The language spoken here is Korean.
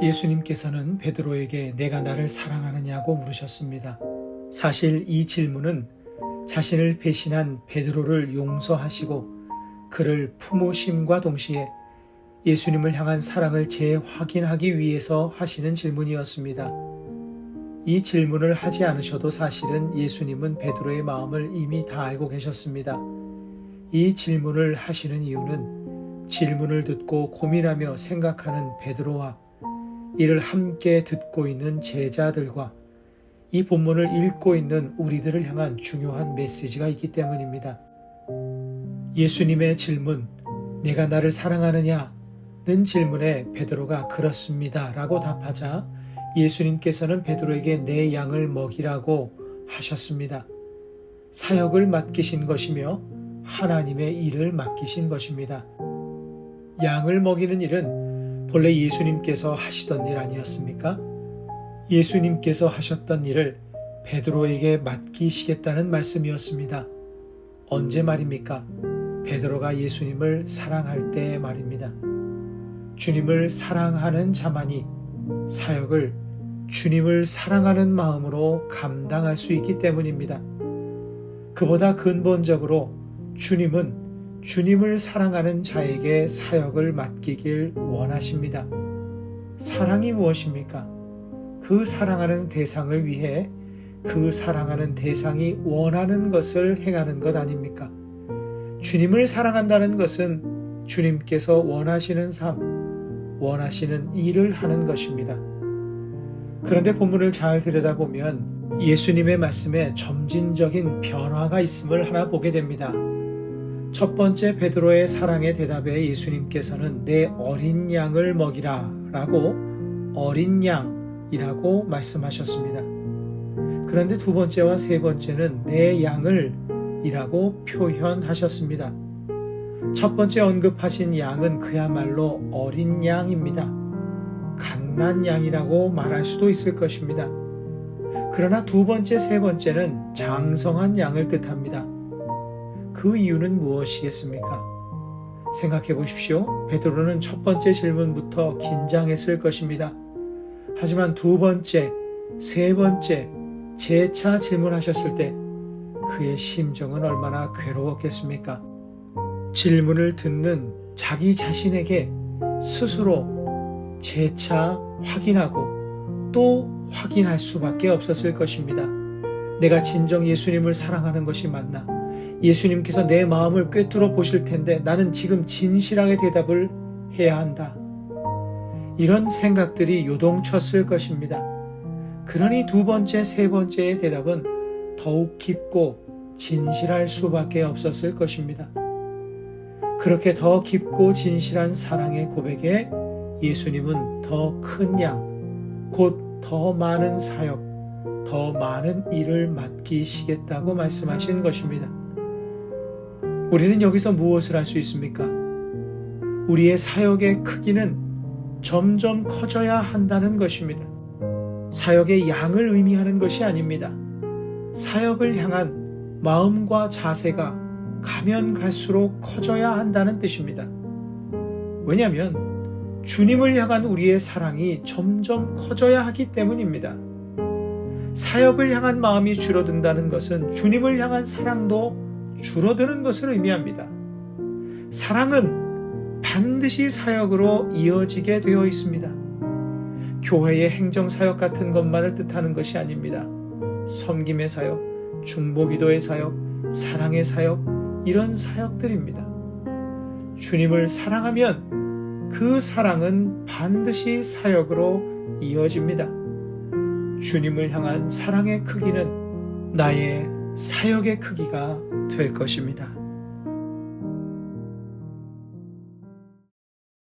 예수님께서는 베드로에게 내가 나를 사랑하느냐고 물으셨습니다. 사실 이 질문은 자신을 배신한 베드로를 용서하시고 그를 품으심과 동시에 예수님을 향한 사랑을 재확인하기 위해서 하시는 질문이었습니다. 이 질문을 하지 않으셔도 사실은 예수님은 베드로의 마음을 이미 다 알고 계셨습니다. 이 질문을 하시는 이유는 질문을 듣고 고민하며 생각하는 베드로와 이를 함께 듣고 있는 제자들과 이 본문을 읽고 있는 우리들을 향한 중요한 메시지가 있기 때문입니다. 예수님의 질문, 내가 나를 사랑하느냐? 는 질문에 베드로가 그렇습니다. 라고 답하자 예수님께서는 베드로에게 내 양을 먹이라고 하셨습니다. 사역을 맡기신 것이며 하나님의 일을 맡기신 것입니다. 양을 먹이는 일은 본래 예수님께서 하시던 일 아니었습니까? 예수님께서 하셨던 일을 베드로에게 맡기시겠다는 말씀이었습니다. 언제 말입니까? 베드로가 예수님을 사랑할 때 말입니다. 주님을 사랑하는 자만이 사역을 주님을 사랑하는 마음으로 감당할 수 있기 때문입니다. 그보다 근본적으로 주님은 주님을 사랑하는 자에게 사역을 맡기길 원하십니다. 사랑이 무엇입니까? 그 사랑하는 대상을 위해 그 사랑하는 대상이 원하는 것을 행하는 것 아닙니까? 주님을 사랑한다는 것은 주님께서 원하시는 삶, 원하시는 일을 하는 것입니다. 그런데 본문을 잘 들여다보면 예수님의 말씀에 점진적인 변화가 있음을 하나 보게 됩니다. 첫 번째 베드로의 사랑의 대답에 예수님께서는 내 어린 양을 먹이라 라고 어린 양이라고 말씀하셨습니다. 그런데 두 번째와 세 번째는 내 양을 이라고 표현하셨습니다. 첫 번째 언급하신 양은 그야말로 어린 양입니다. 갓난 양이라고 말할 수도 있을 것입니다. 그러나 두 번째, 세 번째는 장성한 양을 뜻합니다. 그 이유는 무엇이겠습니까? 생각해 보십시오. 베드로는 첫 번째 질문부터 긴장했을 것입니다. 하지만 두 번째, 세 번째, 재차 질문하셨을 때 그의 심정은 얼마나 괴로웠겠습니까? 질문을 듣는 자기 자신에게 스스로 재차 확인하고 또 확인할 수밖에 없었을 것입니다. 내가 진정 예수님을 사랑하는 것이 맞나? 예수님께서 내 마음을 꿰뚫어 보실 텐데 나는 지금 진실하게 대답을 해야 한다. 이런 생각들이 요동쳤을 것입니다. 그러니 두 번째, 세 번째의 대답은 더욱 깊고 진실할 수밖에 없었을 것입니다. 그렇게 더 깊고 진실한 사랑의 고백에 예수님은 더 큰 양, 곧 더 많은 사역, 더 많은 일을 맡기시겠다고 말씀하신 것입니다. 우리는 여기서 무엇을 할 수 있습니까? 우리의 사역의 크기는 점점 커져야 한다는 것입니다. 사역의 양을 의미하는 것이 아닙니다. 사역을 향한 마음과 자세가 가면 갈수록 커져야 한다는 뜻입니다. 왜냐하면 주님을 향한 우리의 사랑이 점점 커져야 하기 때문입니다. 사역을 향한 마음이 줄어든다는 것은 주님을 향한 사랑도 줄어드는 것을 의미합니다. 사랑은 반드시 사역으로 이어지게 되어 있습니다. 교회의 행정 사역 같은 것만을 뜻하는 것이 아닙니다. 섬김의 사역, 중보 기도의 사역, 사랑의 사역, 이런 사역들입니다. 주님을 사랑하면 그 사랑은 반드시 사역으로 이어집니다. 주님을 향한 사랑의 크기는 나의 사역의 크기가 될 것입니다.